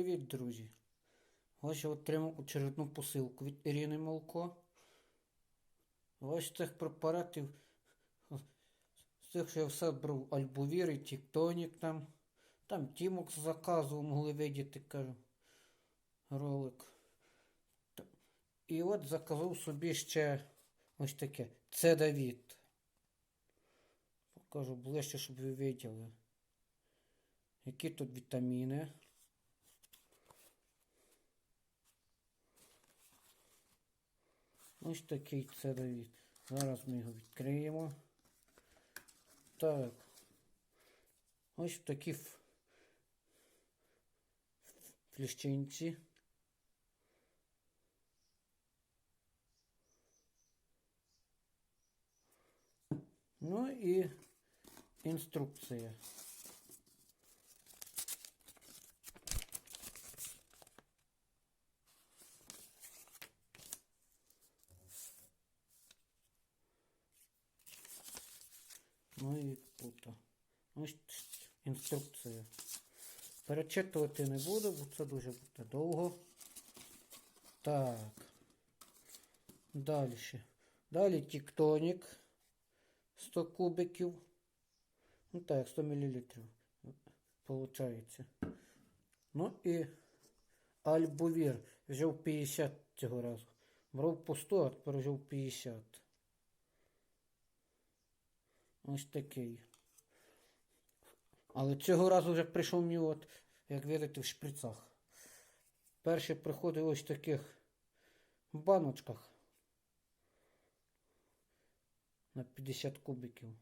друзі! Ось я отримав очередну посилку від Ірини Молко. Ось цих препаратів. З цих що я все брав Альбовір і Тіктонік там. Там Тімокс заказував, могли видіти, кажу, ролик. І от заказав собі ще ось таке. Це Давід. Покажу ближче, щоб ви виділи. Які тут вітаміни? Ось такий це Давід. Зараз ми його відкриємо. Так. Ось такі фліщинці. Ну і інструкція. Ну і тут. Ось інструкція. Перечитувати не буду, бо це дуже буде довго. Так. Далі. Далі тіктонік. 100 кубиків. Ну так, 100 мл. Получається. Ну і альбовір. Взяв 50 цього разу. Брав по 100, а тепер взяв 50. Ось такий. Але цього разу вже прийшов мені, от, як видите, в шприцах. Перший приходив ось в таких баночках на 50 кубиків.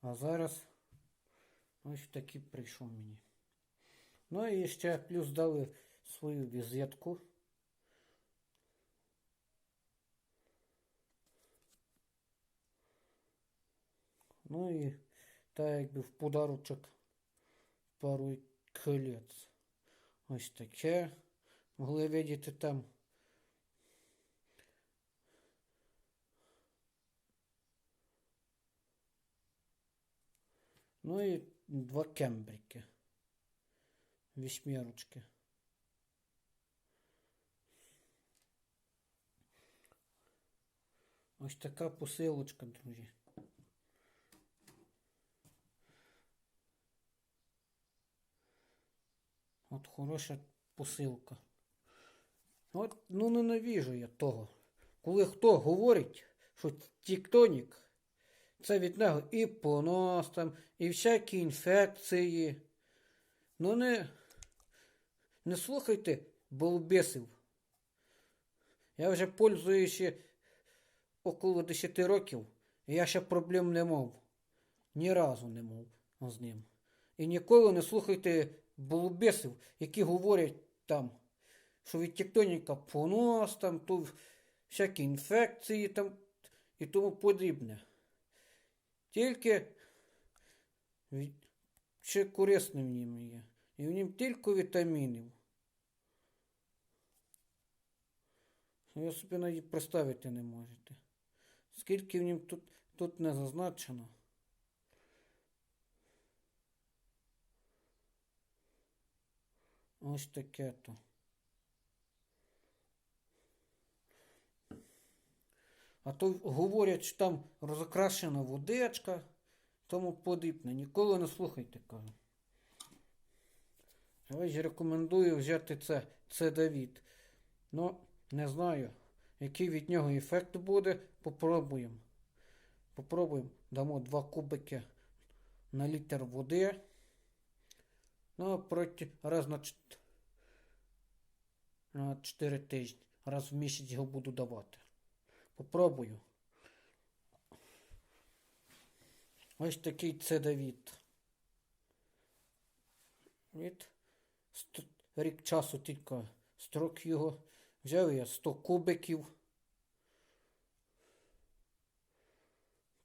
А зараз ось такий прийшов мені. Ну і ще плюс дали свою візитку. Ну і так якби в подарочок пару колець. Ось таке. Могли видіти там. Ну і два кембрики. Вісьмірочки. Ось така посилочка, друзі. От хороша посилка. От, ну ненавіжу я того. Коли хто говорить, що тіктонік, це від нього і понос там, і всякі інфекції. Ну не, не слухайте балбесів. Я вже пользуюся около 10 років, і я ще проблем не мав. Ні разу не мав з ним. І ніколи не слухайте балбесів, які говорять там, що від тектоніка понос, там, то всякі інфекції там і тому подібне. Тільки ще корисне в нім є. І в нім тільки вітамінів. Ви собі навіть представити не можете. Скільки в нім тут, тут не зазначено. Ось таке то. А то говорять, що там розокрашена водичка, тому подібне. Ніколи не слухайте, кажу. Я ось рекомендую взяти це, це Давід. Ну, не знаю, який від нього ефект буде. Попробуємо. Попробуємо. Дамо 2 кубики на літр води. Ну, проти раз на, на 4 тижні. Раз в місяць його буду давати. Попробую. Ось такий це Давід. Від рік часу тільки строк його. Взяв я 100 кубиків.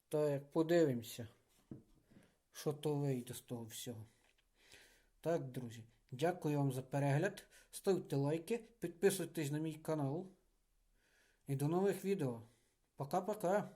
Так, подивимося, що то вийде з того всього. Так, друзі, дякую вам за перегляд. Ставте лайки, підписуйтесь на мій канал. І до нових відео. Пока-пока.